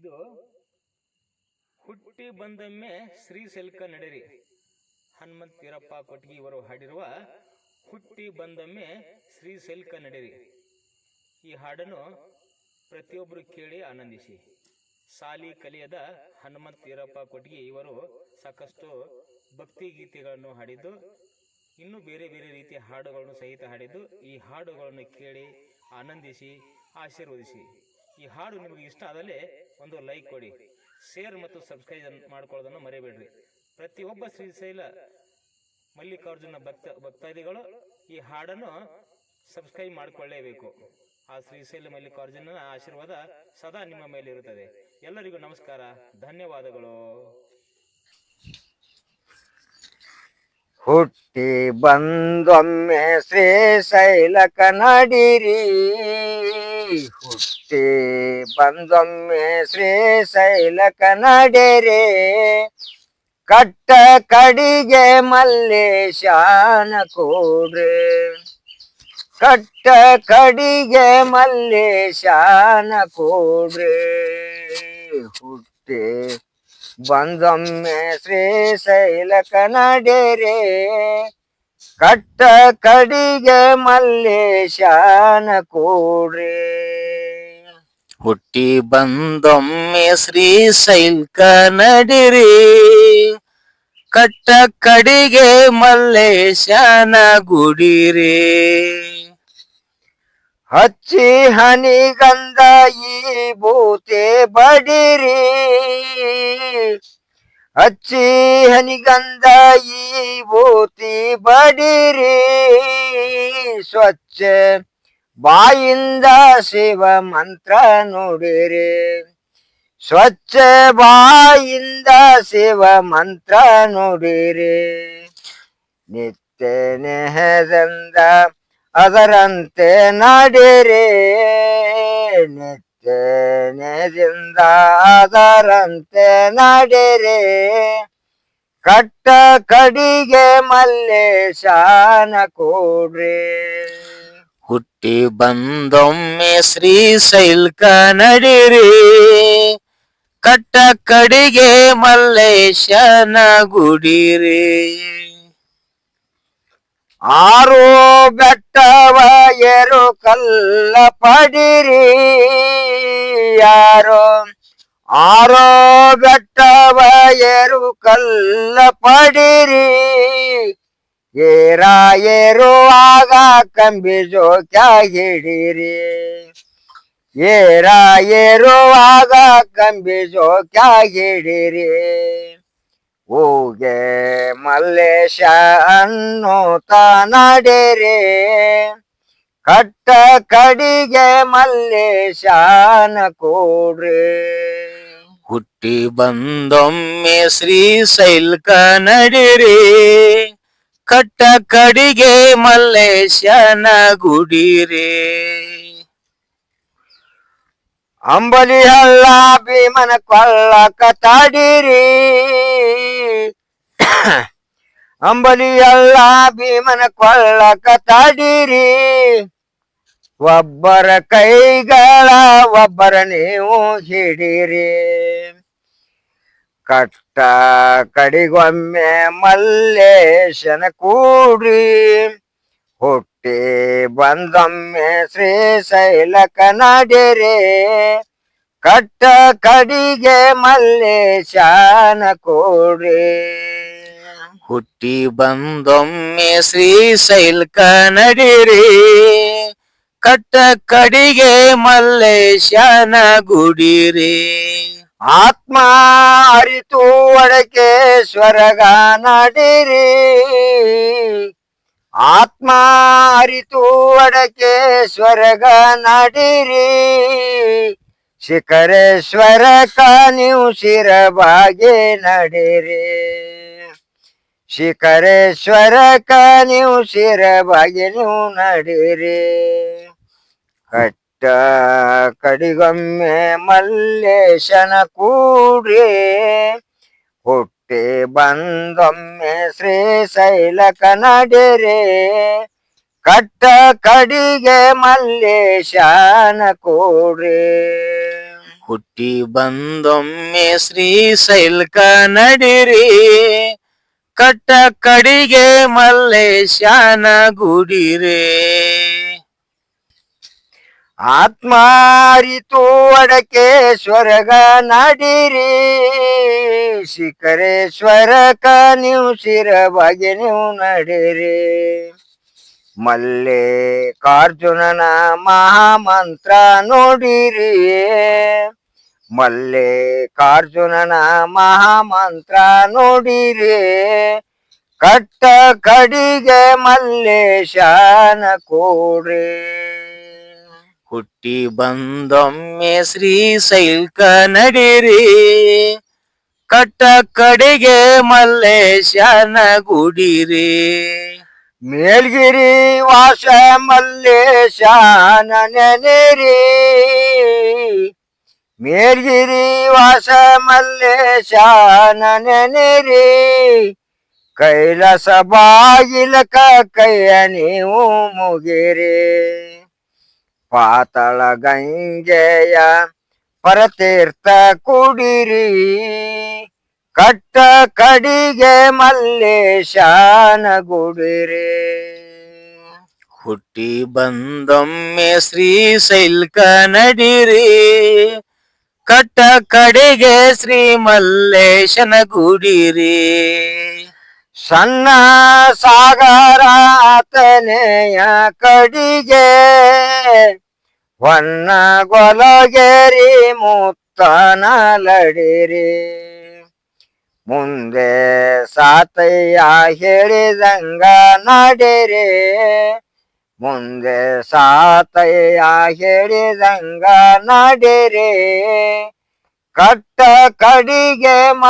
ಇದು ಹುಟ್ಟಿ ಬಂದೊಮ್ಮೆ ಶ್ರೀ ಸೆಲ್ಕ ನಡೆರಿ. ಹನುಮಂತ ವೀರಪ್ಪ ಕೊಟ್ಗಿ ಇವರು ಹಾಡಿರುವ ಹುಟ್ಟಿ ಬಂದೊಮ್ಮೆ ಶ್ರೀ ಸೆಲ್ಕ ನಡೆರಿ. ಈ ಹಾಡನ್ನು ಪ್ರತಿಯೊಬ್ಬರು ಕೇಳಿ ಆನಂದಿಸಿ. ಸಾಲಿ ಕಲಿಯದ ಹನುಮಂತ ವೀರಪ್ಪ ಕೊಟ್ಗಿ ಇವರು ಸಾಕಷ್ಟು ಭಕ್ತಿ ಗೀತೆಗಳನ್ನು ಹಾಡಿದ್ದು, ಇನ್ನೂ ಬೇರೆ ಬೇರೆ ರೀತಿಯ ಹಾಡುಗಳನ್ನು ಸಹಿತ ಹಾಡಿದ್ದು, ಈ ಹಾಡುಗಳನ್ನು ಕೇಳಿ ಆನಂದಿಸಿ, ಆಶೀರ್ವದಿಸಿ. ಈ ಹಾಡು ನಿಮಗೆ ಇಷ್ಟ ಆದಲ್ಲಿ ಒಂದು ಲೈಕ್ ಕೊಡಿ. ಶೇರ್ ಮತ್ತು ಸಬ್ಸ್ಕ್ರೈಬ್ ಮಾಡ್ಕೊಳ್ಳೋದನ್ನು ಮರಿಬೇಡ್ರಿ. ಪ್ರತಿಯೊಬ್ಬ ಶ್ರೀಶೈಲ ಮಲ್ಲಿಕಾರ್ಜುನ ಭಕ್ತ, ಭಕ್ತಾದಿಗಳು ಈ ಹಾಡನ್ನು ಸಬ್ಸ್ಕ್ರೈಬ್ ಮಾಡಿಕೊಳ್ಳೇಬೇಕು. ಆ ಶ್ರೀಶೈಲ ಮಲ್ಲಿಕಾರ್ಜುನನ ಆಶೀರ್ವಾದ ಸದಾ ನಿಮ್ಮ ಮೇಲೆ ಇರುತ್ತದೆ ಎಲ್ಲರಿಗೂ ನಮಸ್ಕಾರ. ಧನ್ಯವಾದಗಳು. ಹುಟ್ಟಿ ಬಂದೊಮ್ಮೆ ಶ್ರೀಶೈಲ ಕನ್ನಡಿರಿ. ಹುಟ್ಟಿ ಬಂದೊಮ್ಮೆ ಶ್ರೀಶೈಲ ಕನ್ನಡಿರಿ ಕಟ್ಟ ಕಡಿಗೆ ಮಲ್ಲೇಶಾನ ಕೂಡ್ರಿ ಕಟ್ಟ ಕಡಿಗೆ ಮಲ್ಲೇಶಾನ ಕೂಡ್ರಿ ಹುಟ್ಟಿ ಬಂದೊಮ್ಮೆ ಶ್ರೀಶೈಲ ಕನ್ನಡಿರೆ ಕಟ್ಟ ಕಡಿಗೆ ಮಲ್ಲೇಶಾನ ಕೂಡ್ರಿ. ಹುಟ್ಟಿ ಬಂದೊಮ್ಮೆ ಶ್ರೀ ಶೈಲ್ಕ ನಡಿರಿ ಕಟ್ಟ ಕಡಿಗೆ ಮಲ್ಲೇಶನ ಗುಡಿರಿ. ಹಚ್ಚಿ ಹನಿಗಂಧ ಈ ಬೂತೆ ಬಡಿರಿ. ಹಚ್ಚಿ ಹನಿಗಂಧ ಈ ಭೂತಿ ಬಡಿರಿ. ಸ್ವಚ್ಛ ಬಾಯಿಂದ ಶಿವ ಮಂತ್ರ ನುಡಿರಿ. ಸ್ವಚ್ಛ ಬಾಯಿಂದ ಶಿವ ಮಂತ್ರ ನುಡಿರಿ. ನಿತ್ಯ ನೆಹದಂದ ಅದರಂತೆ ನಡಿರಿ. ನಿತ್ಯ ನೇದಿಂದ ಅದರಂತೆ ನಡಿರೆ. ಕಟ್ಟ ಕಡಿಗೆ ಮಲ್ಲೇಶಾನ ಕೂಡ್ರಿ. ಹುಟ್ಟಿ ಬಂದೊಮ್ಮೆ ಶ್ರೀ ಶೈಲ್ಕ ನಡಿರಿ. ಕಟ್ಟ ಕಡಿಗೆ ಮಲ್ಲೇಶನ ಗುಡಿರಿ. ಆರು ಬೆಟ್ಟವ ಏರು ಕಲ್ಲ ಪಡಿರಿ ಯಾರೋ ಆರೋ ಬೆಟ್ಟವ ಏರು ಕಲ್ಲ ಪಡಿರಿ ಏರ ಏರುವಾಗ ಕಂಬಿ ಜೋಕ್ಯ ಹಿಡಿರಿ ಏರ ಏರುವಾಗ ಕಂಬಿ ಜೋಕ್ಯ ಹಿಡಿರಿ ಹೋಗೆ ಮಲ್ಲೇಶ ಅನ್ನು ನಡಿರೆ ಕಟ್ಟ ಕಡಿಗೆ ಮಲ್ಲೇಶಾನ ಕೂಡ್ರಿ. ಹುಟ್ಟಿ ಬಂದೊಮ್ಮೆ ಶ್ರೀ ಶೈಲ್ಕ ನಡಿರಿ. ಕಟ್ಟ ಕಡಿಗೆ ಮಲ್ಲೇಶನ ಗುಡಿರಿ. ಅಂಬಲಿ ಹಳ್ಳ ಭೀಮನ ಕೊಲ್ಲ ತಡಿರಿ. ಅಂಬಲಿ ಎಲ್ಲ ಭೀಮನ ಕೊಳ್ಳಕ ತಡೀರಿ. ಒಬ್ಬರ ಕೈಗಳ, ಒಬ್ಬರ ನೀವು ಹಿಡಿರಿ. ಕಟ್ಟ ಕಡಿಗೊಮ್ಮೆ ಮಲ್ಲೇಶನ ಕೂಡ್ರಿ. ಹುಟ್ಟಿ ಬಂದೊಮ್ಮೆ ಶ್ರೀಶೈಲ ಕನ್ನಡಿರೆ ಕಟ್ಟ ಕಡಿಗೆ ಮಲ್ಲೇಶನ ಕೂಡ್ರಿ. ಹುಟ್ಟಿ ಬಂದೊಮ್ಮೆ ಶ್ರೀಶೈಲ್ಕ ನಡಿರಿ ಕಟ್ಟ ಕಡಿಗೆ ಮಲ್ಲೇಶನ ಗುಡಿರಿ. ಆತ್ಮ ಅರಿತು ಒಡಕೆ ಸ್ವರಗ ನಡಿರಿ ಆತ್ಮ ಅರಿತು ಒಡಕೆ ನಡಿರಿ ಶಿಖರೇಶ್ವರ ನೀವು ಶಿರಬಾಗೆ ನಡಿರಿ. ಶಿಖರೇಶ್ವರ ನೀವು ಶಿರಬಾಗೆ ನೀವು ನಡಿರಿ. ಕಟ್ಟ ಕಡಿಗೊಮ್ಮೆ ಮಲ್ಲೇಶನ ಕೂಡ್ರಿ ಹುಟ್ಟಿ ಬಂದೊಮ್ಮೆ ಶ್ರೀ ಶೈಲಕ ನಡೀರಿ. ಕಟ್ಟ ಕಡಿಗೆ ಮಲ್ಲೇಶನ ಕೂಡ್ರಿ ಹುಟ್ಟಿ ಬಂದೊಮ್ಮೆ ಶ್ರೀ ಶೈಲಕ ನಡಿರಿ. ಕಟ್ಟ ಕಡಿಗೆ ಮಲ್ಲೇಶನ ಗುಡಿರೇ. ಆತ್ಮಾರಿತು ಅಡಕೇಶ್ವರಗ ನಡಿರಿ. ಶಿಖರೇಶ್ವರಕ ನೀವು ಶಿರವಾಗಿ ನೀವು ನಡಿರಿ. ಮಲ್ಲಿಕಾರ್ಜುನನ ಮಹಾಮಂತ್ರ ನೋಡಿರಿ. ಮಲ್ಲಿಕಾರ್ಜುನನ ಮಹಾಮಂತ್ರ ನೋಡಿರಿ. ಕಟ್ಟ ಕಡಿಗೆ ಮಲ್ಲೇಶನ ಕೂಡ್ರಿ. ಹುಟ್ಟಿ ಬಂದೊಮ್ಮೆ ಶ್ರೀ ಸೈಲ್ಕ ನಡಿರಿ. ಕಟ್ಟ ಕಡೆಗೆ ಮಲ್ಲೇಶನ ಗುಡಿರಿ. ಮೇಲ್ಗಿರಿ ವಾಸ ಮಲ್ಲೇಶನ ನೆನೆರಿ. ಮೇಲ್ಗಿರಿ ವಾಸ ಮಲ್ಲೇಶ ನೆನೆರಿ ಕೈಲಸ ಬಾಗಿಲಕ ಕೈಯ ನೀವು ಮುಗಿರಿ. ಪಾತಳ ಗಂಗೆಯ ಪರತೀರ್ಥ ಕುಡಿರಿ. ಕಟ್ಟ ಕಡಿಗೆ ಮಲ್ಲೇಶಾನ ಗುಡಿರಿ ಹುಟ್ಟಿ ಬಂದೊಮ್ಮೆ ಶ್ರೀ ಶೈಲ್ಕ ನಡಿರಿ ಕಟ್ಟ ಕಡೆಗೆ ಶ್ರೀ ಮಲ್ಲೇಶನ ಗುಡಿರಿ. ಸಣ್ಣ ಸಾಗರ ಆತನೆಯ ಕಡಿಗೆ ಹೊನ್ನ ಗೊಲಗೇರಿ ಮುತ್ತನ ಲಡಿರಿ. ಮುಂದೆ ಸಾತಯ್ಯ ಹೇಳಿದಂಗ ನಡಿರಿ. ಮುಂದೆ ಸಾತಯ್ಯ ಹೇಳಿದಂಗ ನಡಿರಿ. ಕಟ್ಟ ಕಡಿಗೆ ಮ